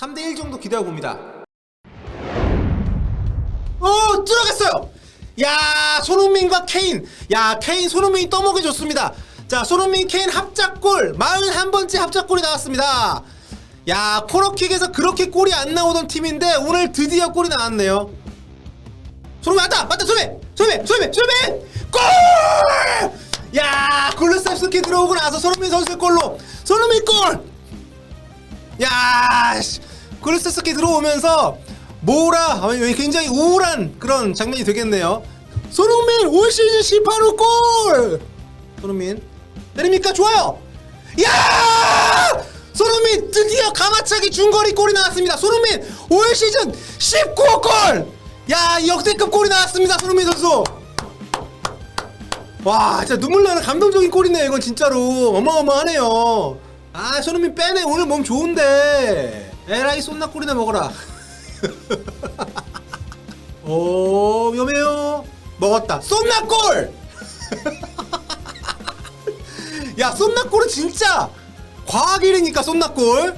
3대1 정도 기대하고 봅니다. 어, 들어갔어요! 야, 손흥민과 케인. 야, 케인, 손흥민이 떠먹여 줬습니다. 자, 손흥민, 케인 합작골. 41번째 합작골이 나왔습니다. 야, 코너킥에서 그렇게 골이 안 나오던 팀인데 오늘 드디어 골이 나왔네요. 손흥민 맞다! 맞다! 손흥민! 손흥민! 손흥민! 손흥민! 골! 야, 굴루셉스키 들어오고 나서 손흥민 선수의 골로 손흥민 골! 야, 씨. 굴루셉스키 들어오면서 뭐라 아, 굉장히 우울한 그런 장면이 되겠네요. 손흥민 올 시즌 18호 골! 손흥민 때립니까? 좋아요. 야! 손흥민 드디어 가마차기 중거리 골이 나왔습니다. 손흥민 올 시즌 19호 골! 야 역대급 골이 나왔습니다. 손흥민 선수. 와 진짜 눈물 나는 감동적인 골이네 이건 진짜로 어마어마하네요. 아 손흥민 빼네 오늘 몸 좋은데 에라이 쏜나 골이나 먹어라. 오 위험해요. 먹었다. 쏜나 골. 야 쏜나 골은 진짜 과학 일이니까 쏜나 골.